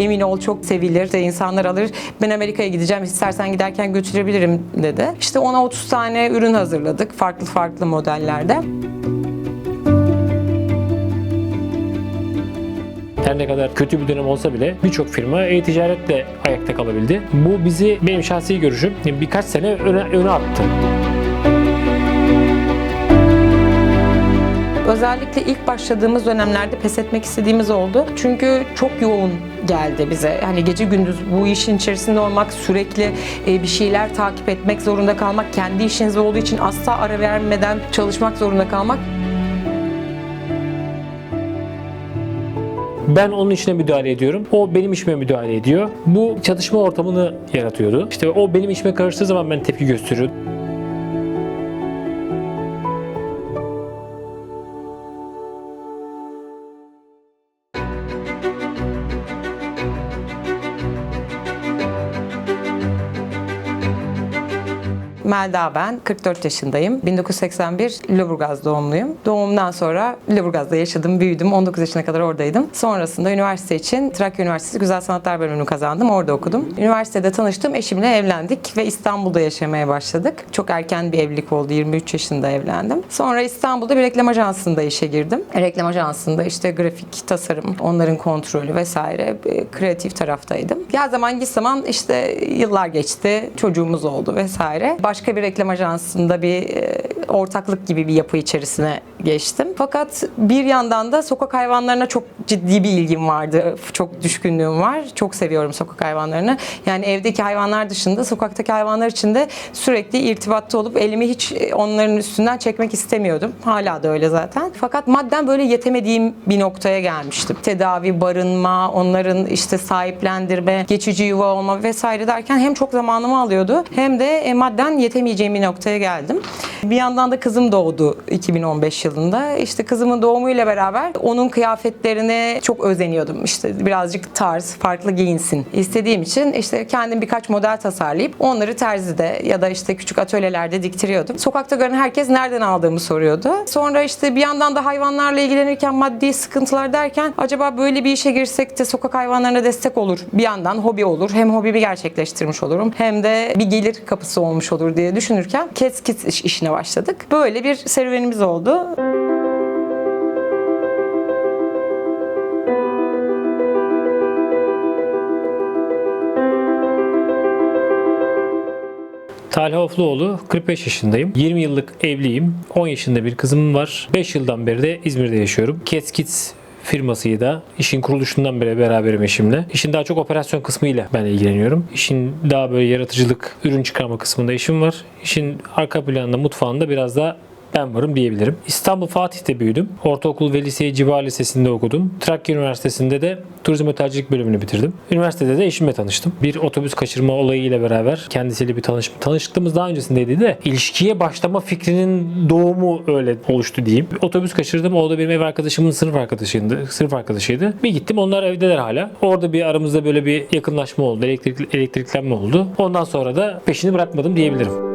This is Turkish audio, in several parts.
Emin ol çok sevilir. İşte insanlar alır. Ben Amerika'ya gideceğim. İstersen giderken götürebilirim dedi. İşte ona 30 tane ürün hazırladık. Farklı farklı modellerde. Her ne kadar kötü bir dönem olsa bile birçok firma e-ticaretle ayakta kalabildi. Bu bizi benim şahsi görüşüm birkaç sene öne, öne attı. Özellikle ilk başladığımız dönemlerde pes etmek istediğimiz oldu. Çünkü çok yoğun geldi bize. Hani gece gündüz bu işin içerisinde olmak, sürekli e, bir şeyler takip etmek zorunda kalmak, kendi işiniz olduğu için asla ara vermeden çalışmak zorunda kalmak Ben onun işine müdahale ediyorum. O benim işime müdahale ediyor. Bu çatışma ortamını yaratıyordu. İşte o benim işime karıştığı zaman ben tepki gösteriyordum. Melda ben, 44 yaşındayım. 1981 Lüleburgaz doğumluyum. Doğumdan sonra Lüleburgaz'da yaşadım, büyüdüm. 19 yaşına kadar oradaydım. Sonrasında üniversite için Trakya Üniversitesi Güzel Sanatlar bölümünü kazandım. Orada okudum. Üniversitede tanıştım, eşimle evlendik ve İstanbul'da yaşamaya başladık. Çok erken bir evlilik oldu. 23 yaşında evlendim. Sonra İstanbul'da bir reklam ajansında işe girdim. Reklam ajansında işte grafik, tasarım, onların kontrolü vesaire e, kreatif taraftaydım. Gel zaman git zaman işte yıllar geçti, çocuğumuz oldu vesaire. Başka bir reklam ajansında bir e, ortaklık gibi bir yapı içerisine geçtim. Fakat bir yandan da sokak hayvanlarına çok ciddi bir ilgim vardı. Çok düşkünlüğüm var. Çok seviyorum sokak hayvanlarını. Yani evdeki hayvanlar dışında sokaktaki hayvanlar için de sürekli irtibatta olup elimi hiç e, onların üstünden çekmek istemiyordum. Hala da öyle zaten. Fakat madden böyle yetemediğim bir noktaya gelmiştim. Tedavi, barınma, onların işte sahiplendirme, geçici yuva olma vesaire derken hem çok zamanımı alıyordu hem de e, madden yetemeyeceğim bir noktaya geldim. Bir yandan da kızım doğdu 2015 yılında. İşte kızımın doğumuyla beraber onun kıyafetlerine çok özeniyordum. İşte birazcık tarz, farklı giyinsin istediğim için işte kendim birkaç model tasarlayıp onları terzide ya da işte küçük atölyelerde diktiriyordum. Sokakta gören herkes nereden aldığımı soruyordu. Sonra işte bir yandan da hayvanlarla ilgilenirken maddi sıkıntılar derken acaba böyle bir işe girsek de sokak hayvanlarına destek olur. Bir yandan hobi olur. Hem hobimi gerçekleştirmiş olurum hem de bir gelir kapısı olmuş olur diye düşünürken Keskit iş- işine başladık. Böyle bir serüvenimiz oldu. Talha Ofluoğlu, 45 yaşındayım. 20 yıllık evliyim. 10 yaşında bir kızım var. 5 yıldan beri de İzmir'de yaşıyorum. Cats Kids firmasıyla işin kuruluşundan beri beraberim eşimle. İşin daha çok operasyon kısmıyla ben ilgileniyorum. İşin daha böyle yaratıcılık, ürün çıkarma kısmında işim var. İşin arka planında, mutfağında biraz daha ben varım diyebilirim. İstanbul Fatih'te büyüdüm. Ortaokul ve liseyi Civar Lisesi'nde okudum. Trakya Üniversitesi'nde de turizm otelcilik bölümünü bitirdim. Üniversitede de eşimle tanıştım. Bir otobüs kaçırma olayıyla beraber kendisiyle bir tanışma. Tanıştığımız daha öncesindeydi de ilişkiye başlama fikrinin doğumu öyle oluştu diyeyim. Otobüs kaçırdım. O da benim ev arkadaşımın sınıf arkadaşıydı. Sınıf arkadaşıydı. Bir gittim onlar evdeler hala. Orada bir aramızda böyle bir yakınlaşma oldu. Elektrik, elektriklenme oldu. Ondan sonra da peşini bırakmadım diyebilirim.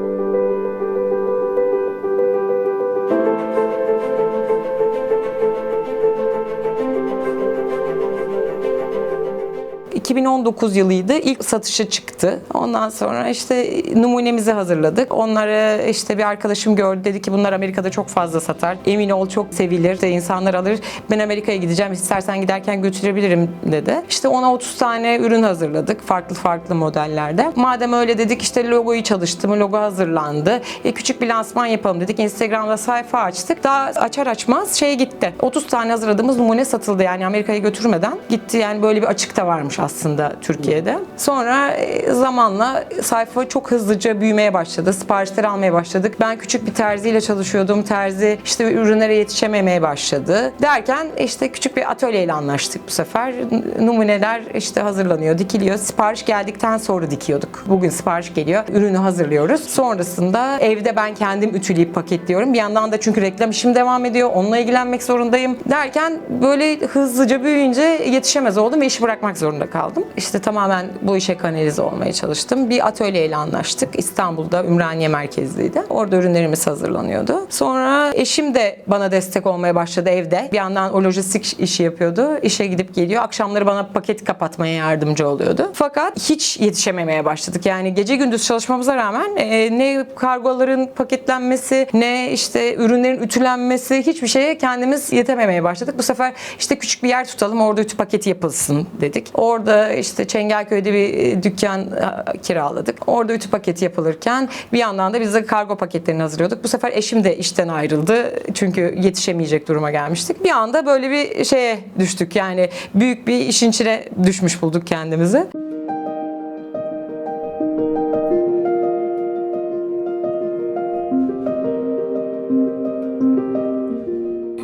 2019 yılıydı. İlk satışa çıktı. Ondan sonra işte numunemizi hazırladık. Onları işte bir arkadaşım gördü. Dedi ki bunlar Amerika'da çok fazla satar. Emin ol çok sevilir. İşte insanlar alır. Ben Amerika'ya gideceğim. İstersen giderken götürebilirim dedi. İşte ona 30 tane ürün hazırladık. Farklı farklı modellerde. Madem öyle dedik işte logoyu çalıştım. Logo hazırlandı. E, küçük bir lansman yapalım dedik. Instagram'da sayfa açtık. Daha açar açmaz şey gitti. 30 tane hazırladığımız numune satıldı. Yani Amerika'ya götürmeden gitti. Yani böyle bir açık da varmış aslında Türkiye'de. Sonra e, zamanla sayfa çok hızlıca büyümeye başladı. Siparişleri almaya başladık. Ben küçük bir terziyle çalışıyordum. Terzi işte ürünlere yetişememeye başladı. Derken işte küçük bir atölyeyle anlaştık bu sefer. Numuneler işte hazırlanıyor, dikiliyor. Sipariş geldikten sonra dikiyorduk. Bugün sipariş geliyor. Ürünü hazırlıyoruz. Sonrasında evde ben kendim ütüleyip paketliyorum. Bir yandan da çünkü reklam işim devam ediyor. Onunla ilgilenmek zorundayım. Derken böyle hızlıca büyüyünce yetişemez oldum ve işi bırakmak zorunda kaldım. Aldım. İşte tamamen bu işe kanalize olmaya çalıştım. Bir atölyeyle anlaştık. İstanbul'da Ümraniye merkezliydi. Orada ürünlerimiz hazırlanıyordu. Sonra eşim de bana destek olmaya başladı evde. Bir yandan o lojistik işi yapıyordu. İşe gidip geliyor. Akşamları bana paket kapatmaya yardımcı oluyordu. Fakat hiç yetişememeye başladık. Yani gece gündüz çalışmamıza rağmen e, ne kargoların paketlenmesi ne işte ürünlerin ütülenmesi hiçbir şeye kendimiz yetememeye başladık. Bu sefer işte küçük bir yer tutalım orada ütü paketi yapılsın dedik. Orada işte Çengelköy'de bir e, dükkan e, kiraladık. Orada ütü paketi yapılırken bir yandan da biz de kargo paketlerini hazırlıyorduk. Bu sefer eşim de işten ayrıldı. Çünkü yetişemeyecek duruma gelmiştik. Bir anda böyle bir şeye düştük. Yani büyük bir işin içine düşmüş bulduk kendimizi.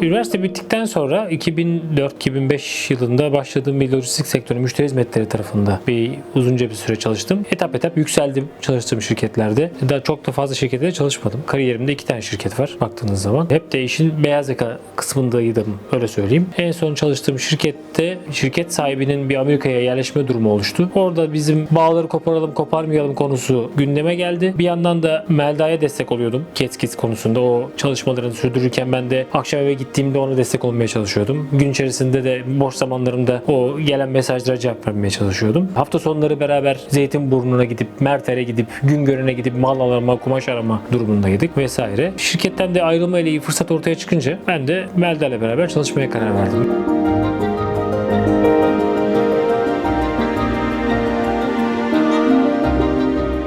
Üniversite bittikten sonra 2004-2005 yılında başladığım bir lojistik sektörü müşteri hizmetleri tarafında bir uzunca bir süre çalıştım. Etap etap yükseldim çalıştığım şirketlerde. Daha çok da fazla şirketlerde çalışmadım. Kariyerimde iki tane şirket var baktığınız zaman. Hep de işin beyaz yaka kısmındaydım öyle söyleyeyim. En son çalıştığım şirkette şirket sahibinin bir Amerika'ya yerleşme durumu oluştu. Orada bizim bağları koparalım koparmayalım konusu gündeme geldi. Bir yandan da Melda'ya destek oluyordum. Ketskis konusunda o çalışmalarını sürdürürken ben de akşam eve gittiğimde ona destek olmaya çalışıyordum. Gün içerisinde de boş zamanlarımda o gelen mesajlara cevap vermeye çalışıyordum. Hafta sonları beraber Zeytinburnu'na gidip, Merter'e gidip, Güngören'e gidip mal arama, kumaş arama durumundaydık vesaire. Şirketten de ayrılma ile iyi fırsat ortaya çıkınca ben de Melda ile beraber çalışmaya karar verdim.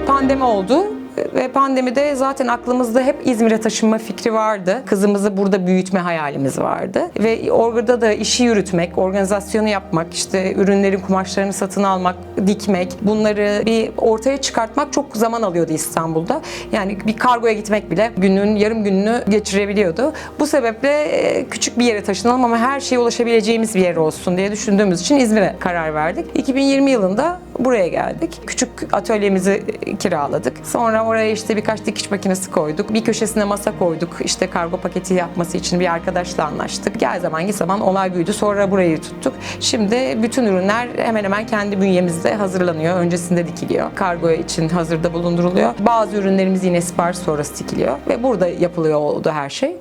Pandemi oldu ve pandemide zaten aklımızda hep İzmir'e taşınma fikri vardı. Kızımızı burada büyütme hayalimiz vardı. Ve orada da işi yürütmek, organizasyonu yapmak, işte ürünlerin kumaşlarını satın almak, dikmek, bunları bir ortaya çıkartmak çok zaman alıyordu İstanbul'da. Yani bir kargoya gitmek bile günün yarım gününü geçirebiliyordu. Bu sebeple e, küçük bir yere taşınalım ama her şeye ulaşabileceğimiz bir yer olsun diye düşündüğümüz için İzmir'e karar verdik. 2020 yılında buraya geldik. Küçük atölyemizi kiraladık. Sonra oraya işte birkaç dikiş makinesi koyduk. Bir köşesine masa koyduk. İşte kargo paketi yapması için bir arkadaşla anlaştık. Gel zaman git zaman olay büyüdü. Sonra burayı tuttuk. Şimdi bütün ürünler hemen hemen kendi bünyemizde hazırlanıyor. Öncesinde dikiliyor. Kargo için hazırda bulunduruluyor. Bazı ürünlerimiz yine sipariş sonrası dikiliyor. Ve burada yapılıyor oldu her şey.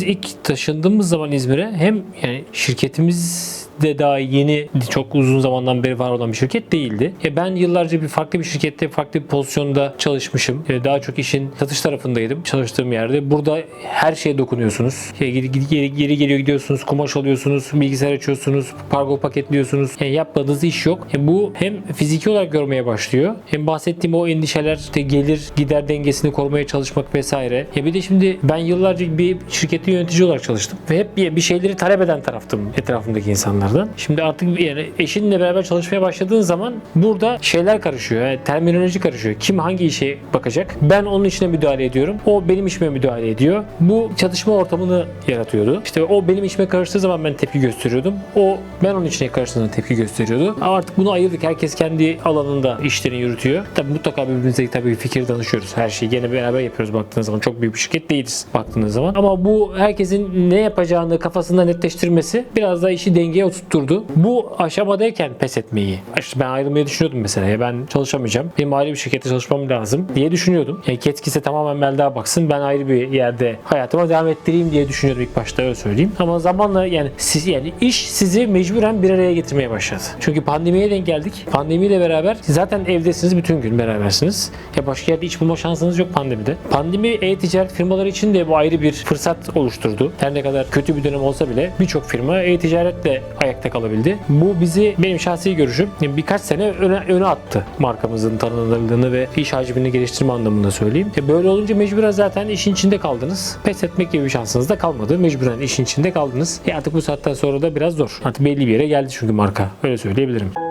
Biz ilk taşındığımız zaman İzmir'e hem yani şirketimiz de daha yeni çok uzun zamandan beri var olan bir şirket değildi. E ben yıllarca bir farklı bir şirkette farklı bir pozisyonda çalışmışım. E daha çok işin satış tarafındaydım çalıştığım yerde. Burada her şeye dokunuyorsunuz. E geri, geri, geri geliyor gidiyorsunuz, kumaş alıyorsunuz, bilgisayar açıyorsunuz, kargo paketliyorsunuz. Yani yapmadığınız iş yok. E bu hem fiziki olarak görmeye başlıyor. Hem bahsettiğim o endişeler işte gelir gider dengesini korumaya çalışmak vesaire. Ya bir de şimdi ben yıllarca bir şirkette yönetici olarak çalıştım ve hep bir şeyleri talep eden taraftım etrafımdaki insanlardan. Şimdi artık yani eşinle beraber çalışmaya başladığın zaman burada şeyler karışıyor. Yani terminoloji karışıyor. Kim hangi işe bakacak? Ben onun işine müdahale ediyorum. O benim işime müdahale ediyor. Bu çatışma ortamını yaratıyordu. İşte o benim işime karıştığı zaman ben tepki gösteriyordum. O ben onun işine karıştığında tepki gösteriyordu. Artık bunu ayırdık. Herkes kendi alanında işlerini yürütüyor. Tabii mutlaka birbirimize tabii fikir danışıyoruz. Her şeyi gene beraber yapıyoruz baktığınız zaman. Çok büyük bir şirket değiliz baktığınız zaman. Ama bu herkesin ne yapacağını kafasında netleştirmesi biraz daha işi dengeye oturtturdu. Bu aşamadayken pes etmeyi. İşte ben ayrılmayı düşünüyordum mesela. Ya ben çalışamayacağım. Benim ayrı bir şirkette çalışmam lazım diye düşünüyordum. Yani Ketkis'e tamamen Melda baksın. Ben ayrı bir yerde hayatıma devam ettireyim diye düşünüyordum ilk başta öyle söyleyeyim. Ama zamanla yani siz yani iş sizi mecburen bir araya getirmeye başladı. Çünkü pandemiye denk geldik. Pandemiyle beraber zaten evdesiniz bütün gün berabersiniz. Ya başka yerde iş bulma şansınız yok pandemide. Pandemi e-ticaret firmaları için de bu ayrı bir fırsat oluşturdu. Her ne kadar kötü bir dönem olsa bile birçok firma e-ticaretle ayakta kalabildi. Bu bizi benim şahsi görüşüm birkaç sene öne, öne attı markamızın tanınırlığını ve iş hacmini geliştirme anlamında söyleyeyim. E böyle olunca mecburen zaten işin içinde kaldınız. Pes etmek gibi bir şansınız da kalmadı. Mecburen işin içinde kaldınız. E artık bu saatten sonra da biraz zor. Artık belli bir yere geldi çünkü marka. Öyle söyleyebilirim.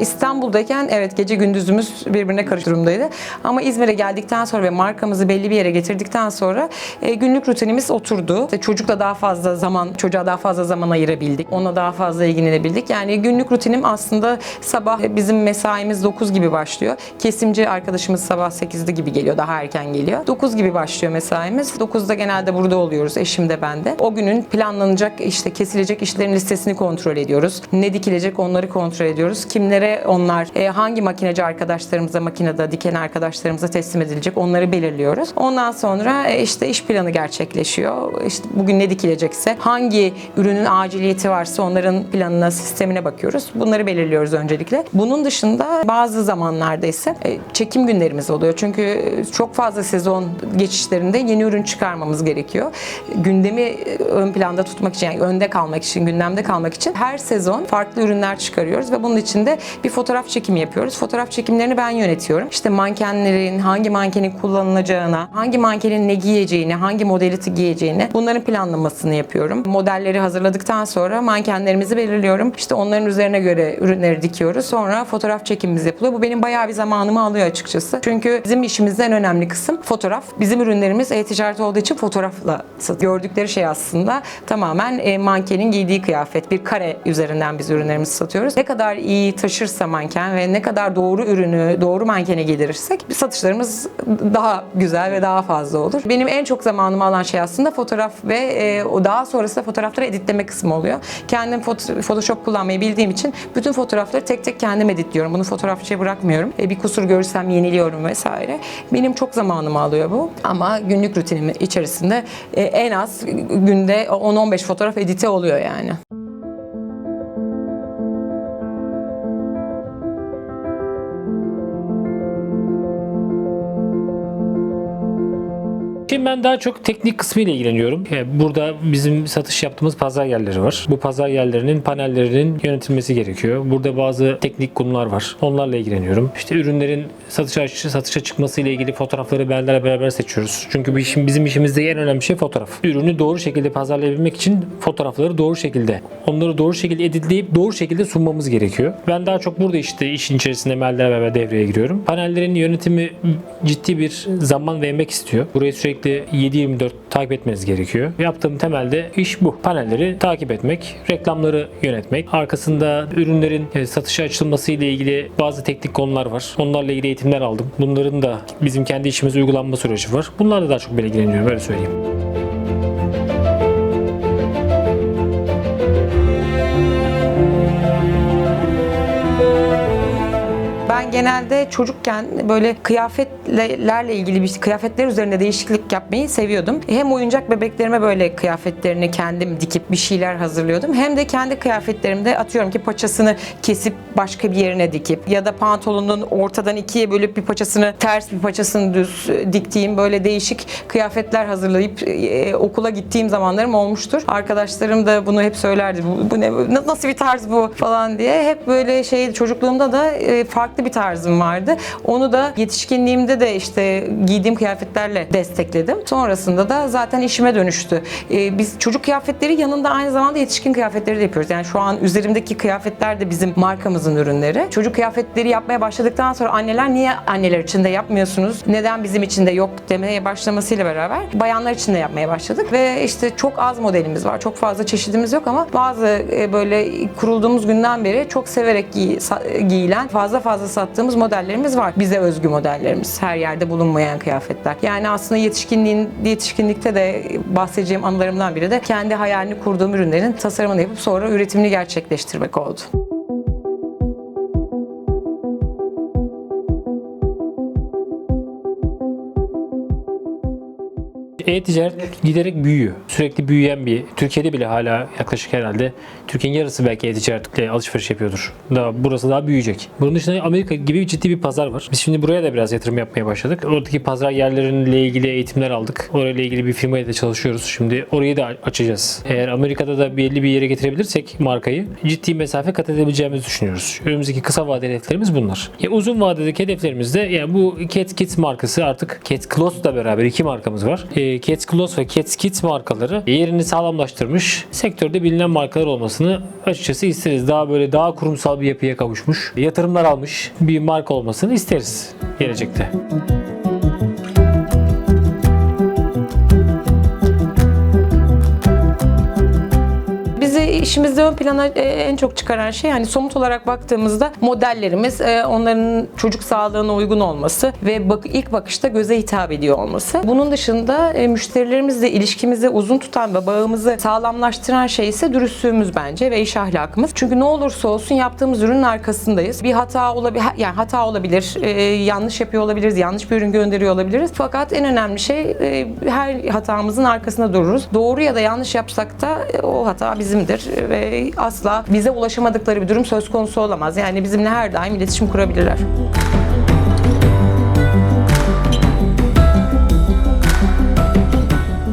İstanbul'dayken evet gece gündüzümüz birbirine karışık durumdaydı. Ama İzmir'e geldikten sonra ve markamızı belli bir yere getirdikten sonra e, günlük rutinimiz oturdu. İşte çocukla daha fazla zaman, çocuğa daha fazla zaman ayırabildik. Onunla daha fazla ilgilenebildik. Yani günlük rutinim aslında sabah e, bizim mesaimiz 9 gibi başlıyor. Kesimci arkadaşımız sabah 8'de gibi geliyor. Daha erken geliyor. 9 gibi başlıyor mesaimiz. 9'da genelde burada oluyoruz. Eşim de ben de. O günün planlanacak işte kesilecek işlerin listesini kontrol ediyoruz. Ne dikilecek onları kontrol ediyoruz. Kimlere onlar e, hangi makineci arkadaşlarımıza makinede diken arkadaşlarımıza teslim edilecek onları belirliyoruz. Ondan sonra e, işte iş planı gerçekleşiyor. İşte bugün ne dikilecekse hangi ürünün aciliyeti varsa onların planına, sistemine bakıyoruz. Bunları belirliyoruz öncelikle. Bunun dışında bazı zamanlarda ise e, çekim günlerimiz oluyor. Çünkü e, çok fazla sezon geçişlerinde yeni ürün çıkarmamız gerekiyor. Gündemi e, ön planda tutmak için, yani önde kalmak için, gündemde kalmak için her sezon farklı ürünler çıkarıyoruz ve bunun için de bir fotoğraf çekimi yapıyoruz. Fotoğraf çekimlerini ben yönetiyorum. İşte mankenlerin hangi mankenin kullanılacağına, hangi mankenin ne giyeceğini, hangi modeli giyeceğini bunların planlamasını yapıyorum. Modelleri hazırladıktan sonra mankenlerimizi belirliyorum. İşte onların üzerine göre ürünleri dikiyoruz. Sonra fotoğraf çekimimiz yapılıyor. Bu benim bayağı bir zamanımı alıyor açıkçası. Çünkü bizim işimizde en önemli kısım fotoğraf. Bizim ürünlerimiz e-ticaret olduğu için fotoğrafla. Gördükleri şey aslında tamamen e, mankenin giydiği kıyafet. Bir kare üzerinden biz ürünlerimizi satıyoruz. Ne kadar iyi taşırsa manken ve ne kadar doğru ürünü doğru mankene giydirirsek satışlarımız daha güzel ve daha fazla olur. Benim en çok zamanımı alan şey aslında fotoğraf ve e, o daha sonrasında fotoğrafları editleme kısmı oluyor. Kendim Photoshop kullanmayı bildiğim için bütün fotoğrafları tek tek kendim editliyorum. Bunu fotoğrafçıya bırakmıyorum. E, bir kusur görürsem yeniliyorum vesaire. Benim çok zamanımı alıyor bu. Ama günlük rutinim içerisinde e, en az günde 10-15 fotoğraf edite oluyor yani. Ben daha çok teknik kısmı ile ilgileniyorum. Yani burada bizim satış yaptığımız pazar yerleri var. Bu pazar yerlerinin panellerinin yönetilmesi gerekiyor. Burada bazı teknik konular var. Onlarla ilgileniyorum. İşte ürünlerin satışa satışa çıkması ile ilgili fotoğrafları benlerle beraber seçiyoruz. Çünkü bu bizim işimizde en önemli şey fotoğraf. Ürünü doğru şekilde pazarlayabilmek için fotoğrafları doğru şekilde, onları doğru şekilde editleyip doğru şekilde sunmamız gerekiyor. Ben daha çok burada işte işin içerisinde Mel'lerle beraber devreye giriyorum. Panellerin yönetimi ciddi bir zaman ve emek istiyor. Burayı sürekli 7-24 takip etmeniz gerekiyor. Yaptığım temelde iş bu. Panelleri takip etmek, reklamları yönetmek, arkasında ürünlerin e, satışa açılması ile ilgili bazı teknik konular var. Onlarla ilgili eğitimler aldım. Bunların da bizim kendi işimize uygulanma süreci var. Bunlarla daha çok ben ilgileniyorum öyle söyleyeyim. Ben genelde çocukken böyle kıyafetlerle ilgili bir kıyafetler üzerinde değişiklik yapmayı seviyordum. Hem oyuncak bebeklerime böyle kıyafetlerini kendim dikip bir şeyler hazırlıyordum. Hem de kendi kıyafetlerimde atıyorum ki paçasını kesip başka bir yerine dikip ya da pantolonun ortadan ikiye bölüp bir paçasını ters bir paçasını düz diktiğim böyle değişik kıyafetler hazırlayıp e, okula gittiğim zamanlarım olmuştur. Arkadaşlarım da bunu hep söylerdi. Bu, bu ne nasıl bir tarz bu falan diye. Hep böyle şey çocukluğumda da e, farklı bir tarzım vardı. Onu da yetişkinliğimde de işte giydiğim kıyafetlerle destekledim. Sonrasında da zaten işime dönüştü. E, biz çocuk kıyafetleri yanında aynı zamanda yetişkin kıyafetleri de yapıyoruz. Yani şu an üzerimdeki kıyafetler de bizim markamızın ürünleri. Çocuk kıyafetleri yapmaya başladıktan sonra anneler niye anneler için de yapmıyorsunuz? Neden bizim için de yok demeye başlamasıyla beraber bayanlar için de yapmaya başladık ve işte çok az modelimiz var. Çok fazla çeşidimiz yok ama bazı e, böyle kurulduğumuz günden beri çok severek giy- giyilen fazla fazla sattığımız modellerimiz var. Bize özgü modellerimiz. Her yerde bulunmayan kıyafetler. Yani aslında yetişkinliğin yetişkinlikte de bahsedeceğim anılarımdan biri de kendi hayalini kurduğum ürünlerin tasarımını yapıp sonra üretimini gerçekleştirmek oldu. E-ticaret giderek büyüyor. Sürekli büyüyen bir, Türkiye'de bile hala yaklaşık herhalde Türkiye'nin yarısı belki e-ticaretle alışveriş yapıyordur. Daha, burası daha büyüyecek. Bunun dışında Amerika gibi ciddi bir pazar var. Biz şimdi buraya da biraz yatırım yapmaya başladık. Oradaki pazar yerleriyle ilgili eğitimler aldık. Orayla ilgili bir firmayla da çalışıyoruz. Şimdi orayı da açacağız. Eğer Amerika'da da belli bir yere getirebilirsek markayı ciddi mesafe kat edebileceğimizi düşünüyoruz. Önümüzdeki kısa vadeli hedeflerimiz bunlar. Ya uzun vadedeki hedeflerimiz de yani bu Cat Kids markası artık Cat Clothes'la beraber iki markamız var. E, Cats Close ve Cats Kids markaları yerini sağlamlaştırmış. Sektörde bilinen markalar olmasını açıkçası isteriz. Daha böyle daha kurumsal bir yapıya kavuşmuş. Yatırımlar almış bir marka olmasını isteriz gelecekte. Bizi işimizde ön plana e, en çok çıkaran şey hani somut olarak baktığımızda modellerimiz e, onların çocuk sağlığına uygun olması ve ilk bakışta göze hitap ediyor olması. Bunun dışında e, müşterilerimizle ilişkimizi uzun tutan ve bağımızı sağlamlaştıran şey ise dürüstlüğümüz bence ve iş ahlakımız. Çünkü ne olursa olsun yaptığımız ürünün arkasındayız. Bir hata olabilir, yani hata olabilir, yanlış yapıyor olabiliriz, yanlış bir ürün gönderiyor olabiliriz. Fakat en önemli şey her hatamızın arkasında dururuz. Doğru ya da yanlış yapsak da o hata bizimdir ve asla bize ulaşamadıkları bir durum söz konusu olamaz. Yani bizimle her daim iletişim kurabilirler.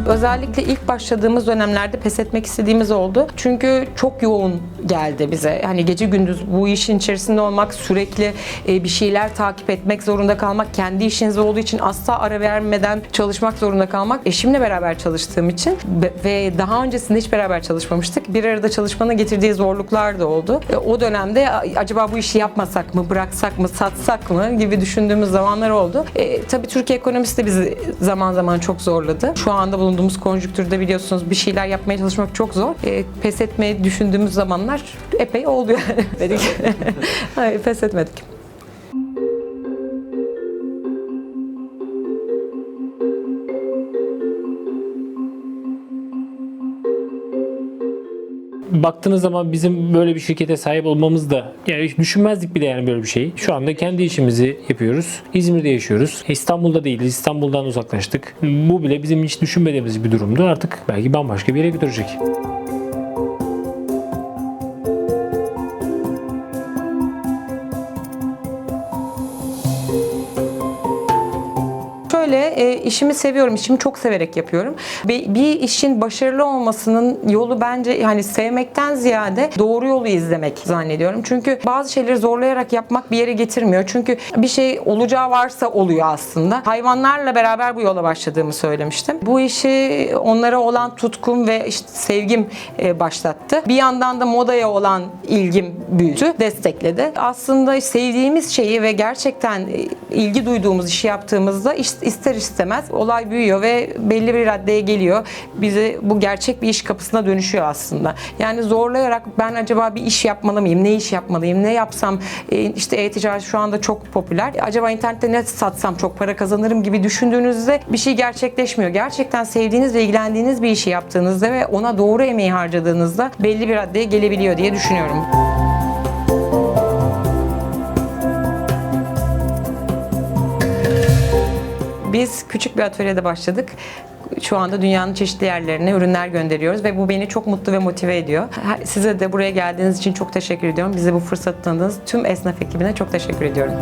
Özellikle ilk başladığımız dönemlerde pes etmek istediğimiz oldu. Çünkü çok yoğun geldi bize. Hani gece gündüz bu işin içerisinde olmak, sürekli e, bir şeyler takip etmek zorunda kalmak, kendi işiniz olduğu için asla ara vermeden çalışmak zorunda kalmak. Eşimle beraber çalıştığım için ve daha öncesinde hiç beraber çalışmamıştık. Bir arada çalışmanın getirdiği zorluklar da oldu. E, O dönemde "A- acaba bu işi yapmasak mı, bıraksak mı, satsak mı gibi düşündüğümüz zamanlar oldu. E, tabii Türkiye ekonomisi de bizi zaman zaman çok zorladı. Şu anda bulunduğumuz konjüktürde biliyorsunuz bir şeyler yapmaya çalışmak çok zor. E, pes etmeyi düşündüğümüz zamanlar epey oldu yani. Dedik. Hayır, pes etmedik. Baktığınız zaman bizim böyle bir şirkete sahip olmamız da yani hiç düşünmezdik bile yani böyle bir şeyi. Şu anda kendi işimizi yapıyoruz. İzmir'de yaşıyoruz. İstanbul'da değiliz. İstanbul'dan uzaklaştık. Bu bile bizim hiç düşünmediğimiz bir durumdu. Artık belki bambaşka bir yere götürecek. İşimi seviyorum, işimi çok severek yapıyorum. Bir, bir işin başarılı olmasının yolu bence yani sevmekten ziyade doğru yolu izlemek zannediyorum. Çünkü bazı şeyleri zorlayarak yapmak bir yere getirmiyor. Çünkü bir şey olacağı varsa oluyor aslında. Hayvanlarla beraber bu yola başladığımı söylemiştim. Bu işi onlara olan tutkum ve işte sevgim e, başlattı. Bir yandan da modaya olan ilgim büyüdü, destekledi. Aslında sevdiğimiz şeyi ve gerçekten e, ilgi duyduğumuz işi yaptığımızda ister istemez olay büyüyor ve belli bir raddeye geliyor. Bizi bu gerçek bir iş kapısına dönüşüyor aslında. Yani zorlayarak ben acaba bir iş yapmalı mıyım? Ne iş yapmalıyım? Ne yapsam? E, işte e-ticaret şu anda çok popüler. Acaba internette ne satsam çok para kazanırım gibi düşündüğünüzde bir şey gerçekleşmiyor. Gerçekten sevdiğiniz ve ilgilendiğiniz bir işi yaptığınızda ve ona doğru emeği harcadığınızda belli bir raddeye gelebiliyor diye düşünüyorum. Biz küçük bir atölyede başladık. Şu anda dünyanın çeşitli yerlerine ürünler gönderiyoruz ve bu beni çok mutlu ve motive ediyor. Size de buraya geldiğiniz için çok teşekkür ediyorum. Bize bu fırsatı tanıdığınız tüm esnaf ekibine çok teşekkür ediyorum.